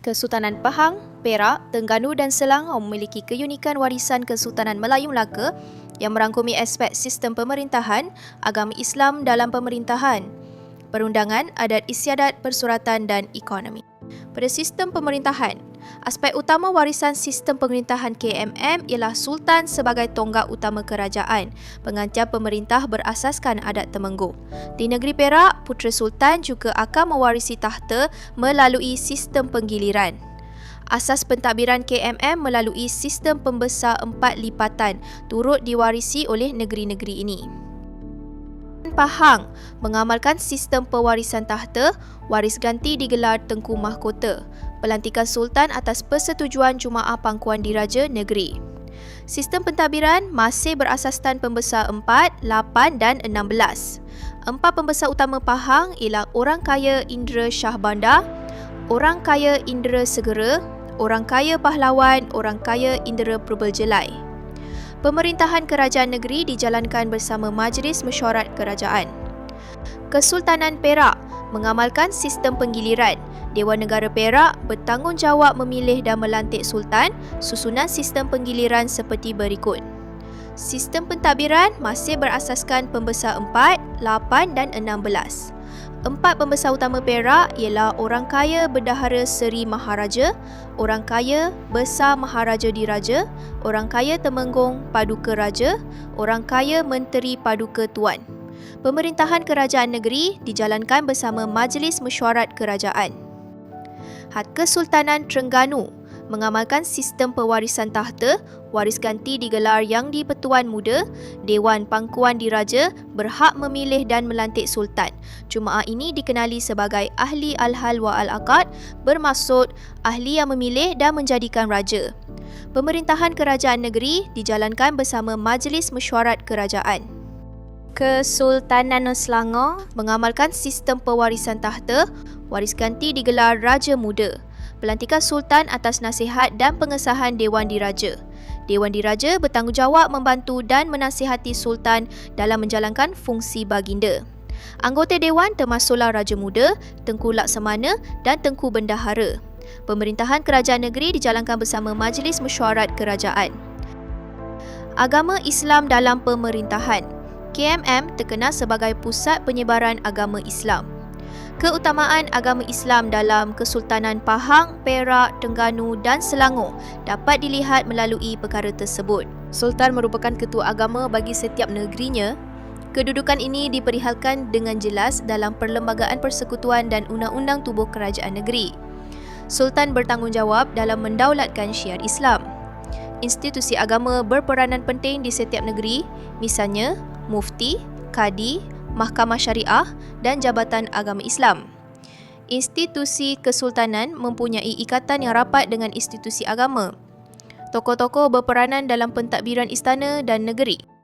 Kesultanan Pahang, Perak, Terengganu dan Selangor memiliki keunikan warisan Kesultanan Melayu Melaka yang merangkumi aspek sistem pemerintahan, agama Islam dalam pemerintahan, perundangan, adat istiadat, persuratan dan ekonomi. Pada sistem pemerintahan, aspek utama warisan sistem pemerintahan KMM ialah Sultan sebagai tonggak utama kerajaan, pengancam pemerintah berasaskan adat Temenggung. Di negeri Perak, Putera Sultan juga akan mewarisi tahta melalui sistem penggiliran. Asas pentadbiran KMM melalui sistem pembesar empat lipatan turut diwarisi oleh negeri-negeri ini. Pahang mengamalkan sistem pewarisan tahta, waris ganti digelar Tengku Mahkota, pelantikan Sultan atas persetujuan Jumaah Pangkuan Diraja Negeri. Sistem pentadbiran masih berasaskan pembesar 4, 8 dan 16. Empat pembesar utama Pahang ialah orang kaya Indra Shah Bandar, orang kaya Indra Segera, orang kaya pahlawan, orang kaya Indera Perbeljelai. Pemerintahan kerajaan negeri dijalankan bersama Majlis Mesyuarat Kerajaan. Kesultanan Perak mengamalkan sistem penggiliran. Dewan Negara Perak bertanggungjawab memilih dan melantik sultan susunan sistem penggiliran seperti berikut. Sistem pentadbiran masih berasaskan pembesar 4, 8 dan 16. Empat pembesar utama Perak ialah orang kaya Bendahara Seri Maharaja, orang kaya Besar Maharaja Diraja, orang kaya Temenggung Paduka Raja, orang kaya Menteri Paduka Tuan. Pemerintahan kerajaan negeri dijalankan bersama Majlis Mesyuarat Kerajaan. Had Kesultanan Terengganu mengamalkan sistem pewarisan tahta, waris ganti digelar yang di-Pertuan Muda, Dewan Pangkuan Diraja berhak memilih dan melantik sultan. Jumaah ini dikenali sebagai Ahli Al-Hal wa Al-Aqad bermaksud ahli yang memilih dan menjadikan raja. Pemerintahan kerajaan negeri dijalankan bersama Majlis Mesyuarat Kerajaan. Kesultanan Selangor mengamalkan sistem pewarisan tahta, waris ganti digelar Raja Muda pelantikan Sultan atas nasihat dan pengesahan Dewan Diraja. Dewan Diraja bertanggungjawab membantu dan menasihati Sultan dalam menjalankan fungsi baginda. Anggota Dewan termasuklah Raja Muda, Tengku Laksamana dan Tengku Bendahara. Pemerintahan kerajaan negeri dijalankan bersama Majlis Mesyuarat Kerajaan. Agama Islam dalam pemerintahan KMM terkenal sebagai pusat penyebaran agama Islam keutamaan agama Islam dalam Kesultanan Pahang, Perak, Terengganu dan Selangor dapat dilihat melalui perkara tersebut. Sultan merupakan ketua agama bagi setiap negerinya. Kedudukan ini diperihalkan dengan jelas dalam Perlembagaan Persekutuan dan Undang-Undang Tubuh Kerajaan Negeri. Sultan bertanggungjawab dalam mendaulatkan syiar Islam. Institusi agama berperanan penting di setiap negeri, misalnya mufti, kadi, Mahkamah Syariah dan Jabatan Agama Islam. Institusi kesultanan mempunyai ikatan yang rapat dengan institusi agama. Tokoh-tokoh berperanan dalam pentadbiran istana dan negeri.